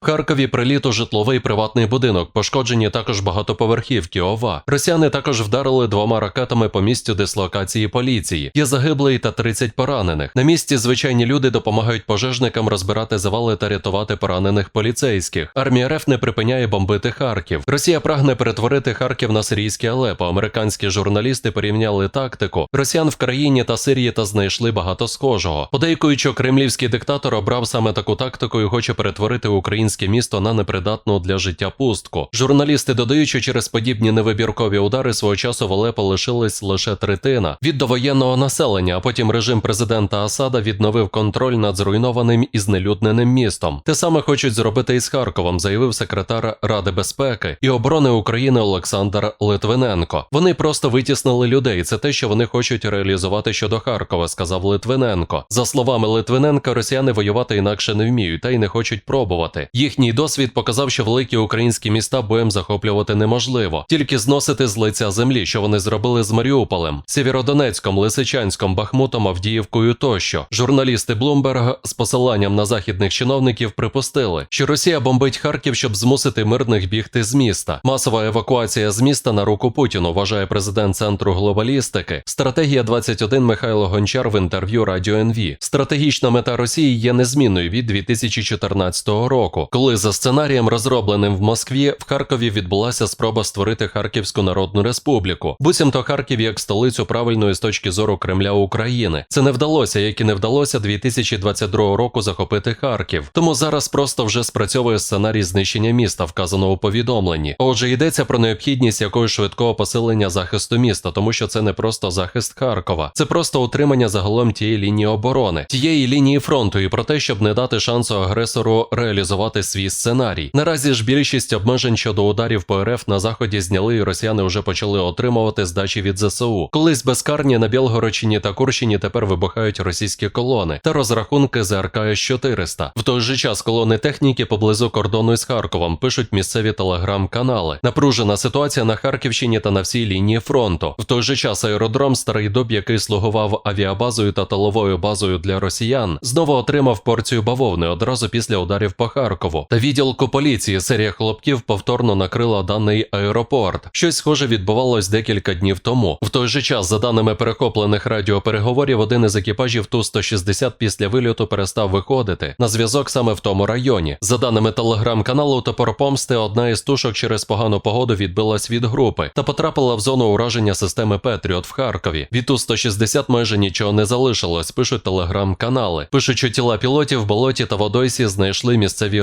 В Харкові приліт у житловий приватний будинок, пошкоджені також багатоповерхівки ОВА. Росіяни також вдарили двома ракетами по місцю дислокації поліції. Є загиблий та 30 поранених. На місці звичайні люди допомагають пожежникам розбирати завали та рятувати поранених поліцейських. Армія РФ не припиняє бомбити Харків. Росія прагне перетворити Харків на сирійське Алепо. Американські журналісти порівняли тактику росіян в країні та Сирії та знайшли багато схожого. Подейкують, що кремлівський диктатор обрав саме таку тактику і хоче перетворити українське місто на непридатну для життя пустку. Журналісти додають, що через подібні невибіркові удари свого часу в Алепо лишилась лише третина від довоєнного населення. А потім режим президента Асада відновив контроль над зруйнованим і знелюдненим містом. Те саме хочуть зробити і з Харковом, заявив секретар Ради безпеки і оборони України Олександр Литвиненко. Вони просто витіснили людей. Це те, що вони хочуть реалізувати щодо Харкова, сказав Литвиненко. За словами Литвиненка, росіяни воювати інакше не вміють та й не хочуть пробувати. Їхній досвід показав, що великі українські міста боєм захоплювати неможливо, тільки зносити з лиця землі, що вони зробили з Маріуполем, Сєвєродонецьком, Лисичанськом, Бахмутом, Авдіївкою тощо. Журналісти Блумберг з посиланням на західних чиновників припустили, що Росія бомбить Харків, щоб змусити мирних бігти з міста. Масова евакуація з міста на руку Путіну, вважає президент центру глобалістики. Стратегія 21 Михайло Гончар в інтерв'ю Радіо НВ. Стратегічна мета Росії є незмінною від 2014 року, коли за сценарієм, розробленим в Москві, в Харкові відбулася спроба створити Харківську Народну Республіку. Буцімто Харків як столицю правильної з точки зору Кремля України. Це не вдалося, як і не вдалося 2022 року захопити Харків. Тому зараз просто вже спрацьовує сценарій знищення міста, вказано у повідомленні. Отже, йдеться про необхідність якогось швидкого посилення захисту міста, тому що це не просто захист Харкова, це просто утримання загалом тієї лінії оборони, тієї лінії фронту, і про те, щоб не дати шансу агресору реалізувати свій сценарій. Наразі ж більшість обмежень щодо ударів по РФ на заході зняли, і росіяни вже почали отримувати здачі від ЗСУ. Колись безкарні на Білгородчині та Курщині тепер вибухають російські колони та розрахунки ЗРК С-400. В той же час колони техніки поблизу кордону із Харковом пишуть місцеві телеграм-канали. Напружена ситуація на Харківщині та на всій лінії фронту. В той же час аеродром Старий Дуб, який слугував авіабазою та тиловою базою для росіян, знову отримав порцію бавовни одразу після ударів по Харкову. Та відділку поліції серія хлопків повторно накрила даний аеропорт. Щось схоже відбувалось декілька днів тому. В той же час, за даними перехоплених радіопереговорів, один із екіпажів Ту-160 після вильоту перестав виходити на зв'язок саме в тому районі. За даними телеграм-каналу Топор Помсти, одна із тушок через погану погоду відбилась від групи та потрапила в зону ураження системи Петріот в Харкові. Від Ту-160 майже нічого не залишилось, пишуть телеграм-канали. Пишуть, тіла пілотів болоті та водойсі знайшли місцеві